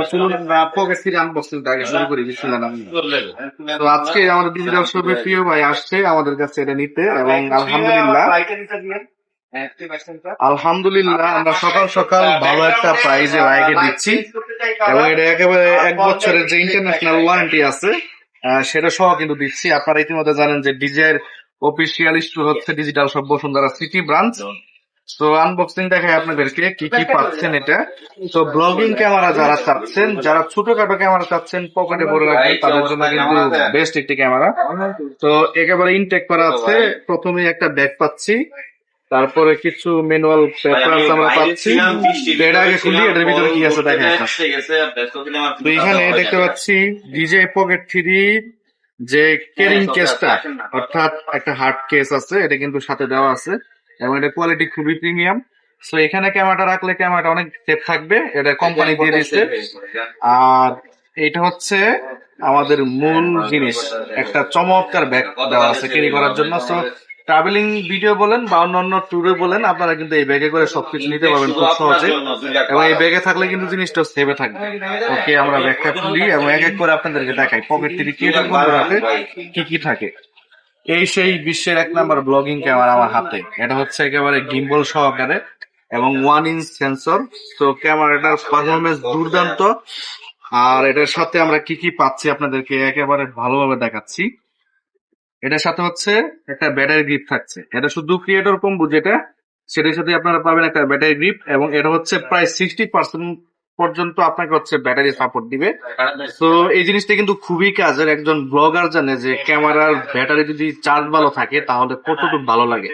তো চলুন পকেট থেকে আনবক্সিংটা আগে শুরু করি বিসমিল্লাহ তো আজকে আমাদের ডিজিটাল শপের প্রিয় ভাই আসছে আমাদের কাছে এটা নিতে এবং আলহামদুলিল্লাহ। আলহামদুলিল্লাহ আমরা সকাল সকাল ভালো একটা প্রাইজে ভাইকে দিচ্ছি এবং এটা একেবারে এক বছরের যে ইন্টারন্যাশনাল ওয়ারেন্টি আছে সেটা সহ কিন্তু দিচ্ছি। আপনারা ইতিমধ্যে জানেন যে ডিজের অফিসিয়াল স্টোর হচ্ছে ডিজিটাল সব বসুন্ধরা সিটি ব্রাঞ্চ তো আনবক্সিং দেখায় আপনাদেরকে কি কি পাচ্ছেন এটা। তো ব্লগিং ক্যামেরা যারা চাচ্ছেন যারা ছোটখাটো ক্যামেরা চাচ্ছেন পকেটে ভরে রাখবেন তাদের জন্য কিন্তু বেস্ট একটি ক্যামেরা তো একেবারে ইনটেক করা আছে। প্রথমে একটা ব্যাগ পাচ্ছি। তারপরে কিছু ম্যানুয়াল পেপার আমরা পাচ্ছি। এটা আগে খুলি এটার ভিতরে কি আছে দেখেন। তো এখানে দেখতে পাচ্ছি ডিজে পকেট থ্রি যে কেরিং কেসটা অর্থাৎ একটা হার্ড কেস আছে এটা কিন্তু সাথে দেওয়া আছে। এবং এটা কোয়ালিটি খুবই প্রিমিয়াম সো এখানে ক্যামেরাটা রাখলে ক্যামেরাটা অনেক সেফ থাকবে। এটা কোম্পানি দিয়ে দিচ্ছে আর এটা হচ্ছে আমাদের মূল জিনিস। একটা চমৎকার ব্যাগ দেওয়া আছে ক্যারি করার জন্য। সো ট্রাভেলিং ভিডিও বলেন বা অন্যান্য ট্যুরে বলেন, আপনারা কিন্তু এই ব্যাগে করে সবকিছু নিতে পারবেন খুব সহজে। এবং এই ব্যাগে থাকলে কিন্তু জিনিসটা সেভে থাকবে। ওকে আমরা ব্যাগটা খুলি এবং এক এক করে আপনাদেরকে দেখাই। পকেট থেকে কি রাখে কি কি থাকে। এই সেই বিশ্বের এক নাম্বার ব্লগিং ক্যামেরা আমার হাতে। এটা হচ্ছে একেবারে গিম্বল সহকারে এবং ওয়ান ইঞ্চ সেন্সর তো ক্যামেরাটার পারফরমেন্স দুর্দান্ত। আর এটার সাথে আমরা কি কি পাচ্ছি আপনাদেরকে একেবারে ভালোভাবে দেখাচ্ছি। এটার সাথে হচ্ছে একটা ব্যাটারি গ্রিপ থাকছে। এটা শুধু ক্রিয়েটর কম্বু যেটা, সেটার সাথে আপনারা পাবেন একটা ব্যাটারি গ্রিপ এবং এটা হচ্ছে প্রায় সিক্সটি পার্সেন্ট পর্যন্ত আপনাকে হচ্ছে ব্যাটারি সাপোর্ট দিবে। তো এই জিনিসটা কিন্তু খুবই কাজের একজন ব্লগার জানে যে ক্যামেরার ব্যাটারি যদি চার্জ ভালো থাকে তাহলে কতটুকু ভালো লাগে।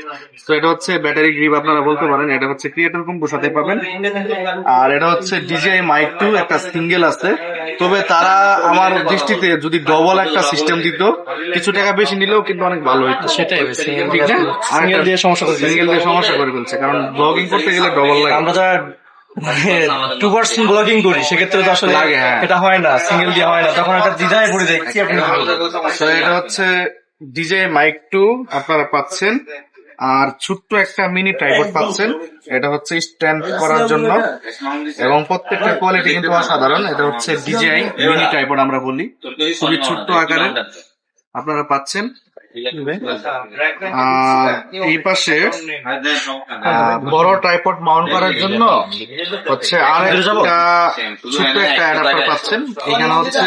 তো এটা হচ্ছে ব্যাটারি গ্রিপ আপনারা বলতে পারেন এটা হচ্ছে ক্রিয়েটর কম্বুর সাথে পাবেন আর এটা হচ্ছে ডিজিআই মাইক টু একটা সিঙ্গেল আছে। তবে তারা আমার দৃষ্টিতে যদি ডবল একটা সিস্টেম দিত কিছু টাকা বেশি নিলেও কিন্তু অনেক ভালো হইতো। সেটাই সিঙ্গেল দিয়ে সমস্যা করে সিঙ্গেল দিয়ে সমস্যা করে ফেলছে কারণ ব্লগিং করতে গেলে ডবল লাগে। আমরা যারা টু পার্সেন্ট ব্লগিং করি সেক্ষেত্রে তো আসলে লাগে, হ্যাঁ। এটা হয় না সিঙ্গেল দিয়ে হয় না তখন একটা দ্বিধায় পড়ে আপনি এটা হচ্ছে ডিজে মাইক টু আপনারা পাচ্ছেন। আর ছোট্ট একটা মিনি ট্রাইপড পাচ্ছেন এটা হচ্ছে স্ট্যান্ড করার জন্য। এবং প্রত্যেকটা কোয়ালিটি কিন্তু অসাধারণ এটা হচ্ছে ডিজিআই মিনি ট্রাইপড আমরা বলি খুবই ছোট্ট আকারের। আপনারা পাচ্ছেন। এই পাশে আহ, বড় ট্রাইপড মাউন্ট করার জন্য হচ্ছে আর একটা ছোট্ট একটা অ্যাডাপ্টার পাচ্ছেন। এখানে হচ্ছে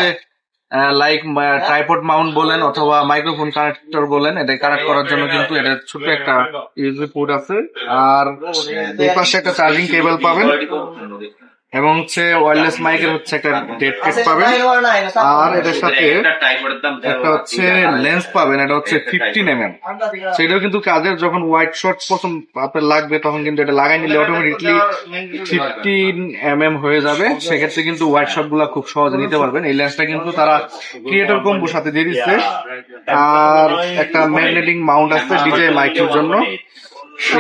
লাইক ট্রাইপড মাউন্ট বলেন অথবা মাইক্রোফোন কানেক্টর বলেন এটা কানেক্ট করার জন্য কিন্তু এটা ছোট্ট একটা ইউএসবি পোর্ট আছে। আর এই পাশে একটা চার্জিং কেবল পাবেন। এবং হচ্ছে ওয়্যারলেস মাইকের হচ্ছে একটা ডেড কেস পাবেন। আর এটার সাথে একটা হচ্ছে লেন্স পাবেন এটা হচ্ছে ফিফটিন এম এম সেটাও কিন্তু কাজের যখন হোয়াইট শর্ট পছন্দ আপনার লাগবে তখন কিন্তু এটা লাগাই নিলে অটোমেটিকলি ফিফটিন এম এম হয়ে যাবে। সেক্ষেত্রে কিন্তু হোয়াইট শর্টগুলা খুব সহজে নিতে পারবেন। এই লেন্সটা কিন্তু তারা ক্রিয়েটর কম্বুর সাথে দিয়ে দিচ্ছে। আর একটা ম্যাগনেটিক মাউন্ট আছে ডিজে মাইকের জন্য।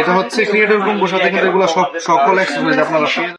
এটা হচ্ছে ক্রিয়েটর কম্বুর সাথে কিন্তু এগুলো সব সকল এক্সপিরিয়েন্স আপনারা।